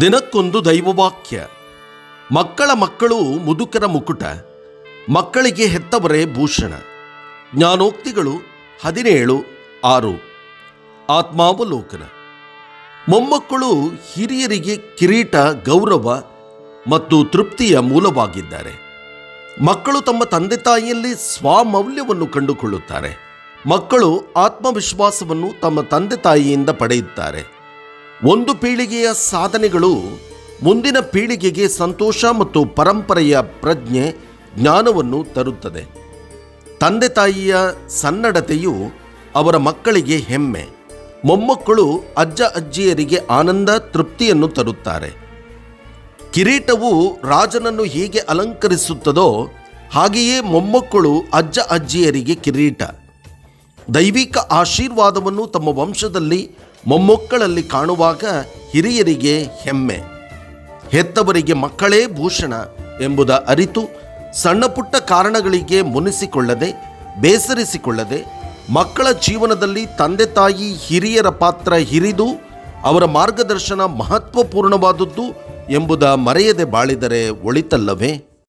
ದಿನಕ್ಕೊಂದು ದೈವವಾಕ್ಯ. ಮಕ್ಕಳ ಮಕ್ಕಳು ಮುದುಕರ ಮುಕುಟ, ಮಕ್ಕಳಿಗೆ ಹೆತ್ತವರೇ ಭೂಷಣ. ಜ್ಞಾನೋಕ್ತಿಗಳು ಹದಿನೇಳು, ಆರು. ಆತ್ಮಾವಲೋಕನ. ಮೊಮ್ಮಕ್ಕಳು ಹಿರಿಯರಿಗೆ ಕಿರೀಟ, ಗೌರವ ಮತ್ತು ತೃಪ್ತಿಯ ಮೂಲವಾಗಿದ್ದಾರೆ. ಮಕ್ಕಳು ತಮ್ಮ ತಂದೆ ತಾಯಿಯಲ್ಲಿ ಸ್ವಮೌಲ್ಯವನ್ನು ಕಂಡುಕೊಳ್ಳುತ್ತಾರೆ. ಮಕ್ಕಳು ಆತ್ಮವಿಶ್ವಾಸವನ್ನು ತಮ್ಮ ತಂದೆ ತಾಯಿಯಿಂದ ಪಡೆಯುತ್ತಾರೆ. ಒಂದು ಪೀಳಿಗೆಯ ಸಾಧನೆಗಳು ಮುಂದಿನ ಪೀಳಿಗೆಗೆ ಸಂತೋಷ ಮತ್ತು ಪರಂಪರೆಯ ಪ್ರಜ್ಞೆ ಜ್ಞಾನವನ್ನು ತರುತ್ತದೆ. ತಂದೆ ತಾಯಿಯ ಸನ್ನಡತೆಯು ಅವರ ಮಕ್ಕಳಿಗೆ ಹೆಮ್ಮೆ. ಮೊಮ್ಮಕ್ಕಳು ಅಜ್ಜ ಅಜ್ಜಿಯರಿಗೆ ಆನಂದ, ತೃಪ್ತಿಯನ್ನು ತರುತ್ತಾರೆ. ಕಿರೀಟವು ರಾಜನನ್ನು ಹೇಗೆ ಅಲಂಕರಿಸುತ್ತದೋ ಹಾಗೆಯೇ ಮೊಮ್ಮಕ್ಕಳು ಅಜ್ಜ ಅಜ್ಜಿಯರಿಗೆ ಕಿರೀಟ. ದೈವಿಕ ಆಶೀರ್ವಾದವನ್ನು ತಮ್ಮ ವಂಶದಲ್ಲಿ, ಮೊಮ್ಮಕ್ಕಳಲ್ಲಿ ಕಾಣುವಾಗ ಹಿರಿಯರಿಗೆ ಹೆಮ್ಮೆ. ಹೆತ್ತವರಿಗೆ ಮಕ್ಕಳೇ ಭೂಷಣ ಎಂಬುದ ಅರಿತು ಸಣ್ಣ ಪುಟ್ಟ ಕಾರಣಗಳಿಗೆ ಮುನಿಸಿಕೊಳ್ಳದೆ, ಬೇಸರಿಸಿಕೊಳ್ಳದೆ, ಮಕ್ಕಳ ಜೀವನದಲ್ಲಿ ತಂದೆ ತಾಯಿ ಹಿರಿಯರ ಪಾತ್ರ ಹಿರಿದು, ಅವರ ಮಾರ್ಗದರ್ಶನ ಮಹತ್ವಪೂರ್ಣವಾದದ್ದು ಎಂಬುದ ಮರೆಯದೆ ಬಾಳಿದರೆ ಒಳಿತಲ್ಲವೇ?